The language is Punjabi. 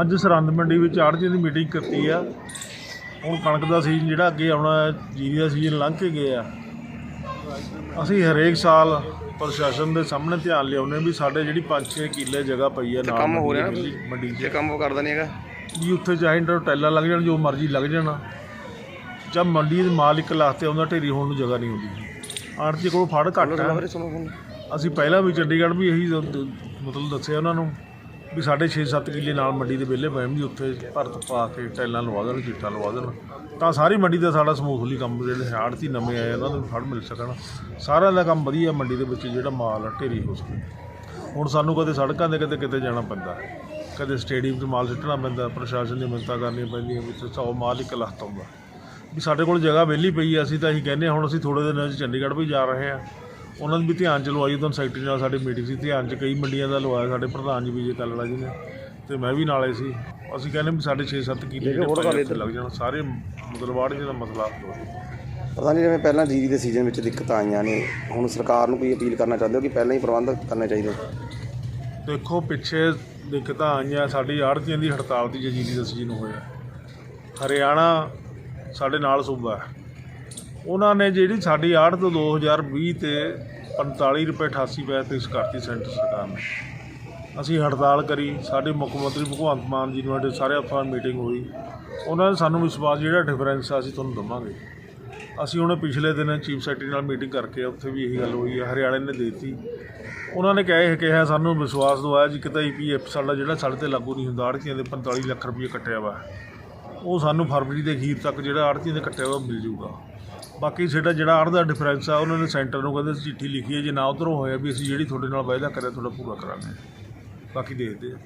ਅੱਜ ਸਰਹੰਦ ਮੰਡੀ ਵਿੱਚ ਆੜ੍ਹਤੀਆਂ ਦੀ ਮੀਟਿੰਗ ਕੀਤੀ ਆ। ਹੁਣ ਕਣਕ ਦਾ ਸੀਜ਼ਨ ਜਿਹੜਾ ਅੱਗੇ ਆਉਣਾ ਹੈ ਜੀਰੀ ਦਾ ਸੀਜ਼ਨ ਲੰਘ ਕੇ ਗਿਆ ਅਸੀਂ ਹਰੇਕ ਸਾਲ ਪ੍ਰਸ਼ਾਸਨ ਦੇ ਸਾਹਮਣੇ ਧਿਆਨ ਲਿਆਉਂਦੇ ਵੀ ਸਾਡੇ ਜਿਹੜੀ 5-6 ਕਿੱਲੇ ਜਗ੍ਹਾ ਪਈ ਹੈ ਨਾਲ ਕੰਮ ਹੋ ਰਿਹਾ? ਨਾ ਮੰਡੀ- ਇਹ ਕੰਮ ਉਹ ਕਰਦਾ ਨਹੀਂ ਹੈਗਾ? ਵੀ ਉੱਥੇ ਚਾਹੇ ਇੰਟਰ ਟੈਲਾਂ ਲੱਗ ਜਾਣ ਜੋ ਮਰਜ਼ੀ ਲੱਗ ਜਾਣ। ਜਦ ਮੰਡੀ ਦੇ ਮਾਲ ਇੱਕ ਲੱਖ ਤੇ ਆਉਂਦਾ ਢੇਰੀ ਹੋਣ ਨੂੰ ਜਗ੍ਹਾ ਨਹੀਂ ਹੁੰਦੀ। ਆੜਤੀ ਕੋਲ ਫੜ ਘੱਟ ਹੈ ਅਸੀਂ ਪਹਿਲਾਂ ਵੀ ਚੰਡੀਗੜ੍ਹ ਵੀ ਇਹੀ ਮਤਲਬ ਦੱਸਿਆ ਉਹਨਾਂ ਨੂੰ। ਵੀ ਸਾਡੇ 6-7 ਕਿੱਲੇ ਨਾਲ ਮੰਡੀ ਦੇ ਵਿਹਲੇ ਪਏ ਵੀ ਉੱਥੇ ਭਰਤ ਪਾ ਕੇ ਟੈਲਾਂ ਲਵਾ ਦੇਣ, ਚਿੱਟਾ ਲਵਾ ਦੇਣ। ਤਾਂ ਸਾਰੀ ਮੰਡੀ ਦਾ ਸਾਡਾ ਸਮੂਥਲੀ ਕੰਮ ਜਿਹੜੇ ਆੜਤੀ ਨਵੇਂ ਆਏ, ਉਹਨਾਂ ਨੂੰ ਫੜ ਮਿਲ ਸਕਣ। ਸਾਰਿਆਂ ਦਾ ਕੰਮ ਵਧੀਆ ਮੰਡੀ ਦੇ ਵਿੱਚ ਜਿਹੜਾ ਮਾਲ ਆ, ਢੇਰੀ ਹੋ ਸਕੇ। ਹੁਣ ਸਾਨੂੰ ਕਦੇ ਸੜਕਾਂ ਦੇ ਕਦੇ ਕਿਤੇ ਜਾਣਾ ਪੈਂਦਾ। ਕਦੇ ਸਟੇਡੀਅਮ 'ਚ ਮਾਲ ਸਿੱਟਣਾ ਪੈਂਦਾ, ਪ੍ਰਸ਼ਾਸਨ ਦੀ ਮਿੰਨਤਾਂ ਕਰਨੀਆਂ ਪੈਂਦੀਆਂ ਵੀ ਇੱਥੇ ਸੌ ਮਾਲ ਇੱਕ ਲੱਖ ਆਉਂਦਾ। ਵੀ ਸਾਡੇ ਕੋਲ ਜਗ੍ਹਾ ਵਿਹਲੀ ਪਈ ਹੈ ਅਸੀਂ ਤਾਂ ਅਸੀਂ ਕਹਿੰਦੇ ਹਾਂ, ਹੁਣ ਅਸੀਂ ਥੋੜੇ ਦਿਨਾਂ 'ਚ ਚੰਡੀਗੜ੍ਹ ਵੀ ਜਾ ਰਹੇ ਹਾਂ। ਉਹਨਾਂ ਨੂੰ ਵੀ ਧਿਆਨ ਚ ਲਵਾਈ ਉਦੋਂ ਸੈਕਟਰੀ ਨਾਲ ਸਾਡੀ ਮੀਟਿੰਗ ਸੀ ਧਿਆਨ ਚ ਕਈ ਮੰਡੀਆਂ ਦਾ ਲਵਾਇਆ ਸਾਡੇ ਪ੍ਰਧਾਨ ਜੀ ਵਿਜੇ ਕਾਲੜਾ ਜੀ ਨੇ ਤੇ ਮੈਂ ਵੀ ਨਾਲੇ ਸੀ। ਅਸੀਂ ਕਹਿੰਦੇ ਵੀ ਸਾਡੇ 6-7 ਕਿੱਲੇ ਜਿਹੜੇ ਲੱਗ ਜਾਣ ਸਾਰੇ ਮਤਲਬ ਦਾ ਮਸਲਾ ਹੋ ਜਾਵੇ ਪਤਾ ਨਹੀਂ ਜਿਵੇਂ ਪਹਿਲਾਂ ਜੀਰੀ ਦੇ ਸੀਜ਼ਨ ਵਿੱਚ ਦਿੱਕਤਾਂ ਆਈਆਂ ਨੇ ਹੁਣ ਸਰਕਾਰ ਨੂੰ ਕੋਈ ਅਪੀਲ ਕਰਨਾ ਚਾਹੁੰਦੇ ਹੋ ਕਿ ਪਹਿਲਾਂ ਹੀ ਪ੍ਰਬੰਧ ਕਰਨੇ ਚਾਹੀਦੇ? ਦੇਖੋ ਪਿੱਛੇ ਦਿੱਕਤਾਂ ਆਈਆਂ ਸਾਡੀ ਆੜ੍ਹਤੀਆਂ ਦੀ ਹੜਤਾਲ ਦੀ ਜਜੀਰੀ ਦਾ ਸੀਜ਼ਨ ਹੋਇਆ। ਹਰਿਆਣਾ ਸਾਡੇ ਨਾਲ ਸੂਬਾ ਹੈ। ਉਹਨਾਂ ਨੇ ਜਿਹੜੀ ਸਾਡੀ ਆੜ੍ਹਤ 2020 ਤੇ 45 ਰੁਪਏ 88 ਪੈਸੇ ਤੇ ਕਰਤੀ ਸੈਂਟਰ ਸਰਕਾਰ ਨੇ। ਅਸੀਂ ਹੜਤਾਲ ਕਰੀ, ਸਾਡੇ ਮੁੱਖ ਮੰਤਰੀ ਭਗਵੰਤ ਮਾਨ ਜੀ ਨਾਲ ਸਾਡੇ ਸਾਰੇ ਅਫਸਰਾਂ ਮੀਟਿੰਗ ਹੋਈ। ਉਹਨਾਂ ਨੇ ਸਾਨੂੰ ਵਿਸ਼ਵਾਸ ਜਿਹੜਾ ਡਿਫਰੈਂਸ ਆ, ਅਸੀਂ ਤੁਹਾਨੂੰ ਦਵਾਂਗੇ। ਅਸੀਂ ਹੁਣ ਪਿਛਲੇ ਦਿਨ ਚੀਫ ਸੈਕਟਰੀ ਨਾਲ ਮੀਟਿੰਗ ਕਰਕੇ ਉੱਥੇ ਵੀ ਇਹੀ ਗੱਲ ਹੋਈ ਹੈ ਹਰਿਆਣੇ ਨੇ ਦਿੱਤੀ। ਉਹਨਾਂ ਨੇ ਕਹੇ, ਕਿਹਾ ਸਾਨੂੰ ਵਿਸ਼ਵਾਸ ਦਵਾਇਆ ਜੀ, ਕਿਤੇ ਈਪੀਐਫ ਸਾਡਾ ਜਿਹੜਾ ਸਾਡੇ ਤੇ ਲਾਗੂ ਨਹੀਂ ਹੁੰਦਾ, ਆੜਤੀਆਂ ਦੇ 45 ਲੱਖ ਰੁਪਏ ਕੱਟਿਆ ਵਾ। ਉਹ ਸਾਨੂੰ ਫਰਵਰੀ ਦੇ ਅਖੀਰ ਤੱਕ ਜਿਹੜਾ ਆੜਤੀਆਂ ਦੇ ਕੱਟਿਆ ਵਾ ਮਿਲ ਜੂਗਾ। ਬਾਕੀ ਸਾਡਾ ਜਿਹੜਾ ਆੜ ਦਾ ਡਿਫਰੈਂਸ ਆ, ਉਹਨਾਂ ਨੇ ਸੈਂਟਰ ਨੂੰ ਕਹਿੰਦੇ ਚਿੱਠੀ ਲਿਖੀ ਹੈ, ਜੇ ਨਾ ਉਧਰੋਂ ਹੋਇਆ ਵੀ ਅਸੀਂ ਜਿਹੜੀ ਤੁਹਾਡੇ ਨਾਲ ਵਾਅਦਾ ਕਰਿਆ, ਤੁਹਾਡਾ ਪੂਰਾ ਕਰਾਂਗੇ। ਬਾਕੀ ਦੇਖਦੇ ਆ।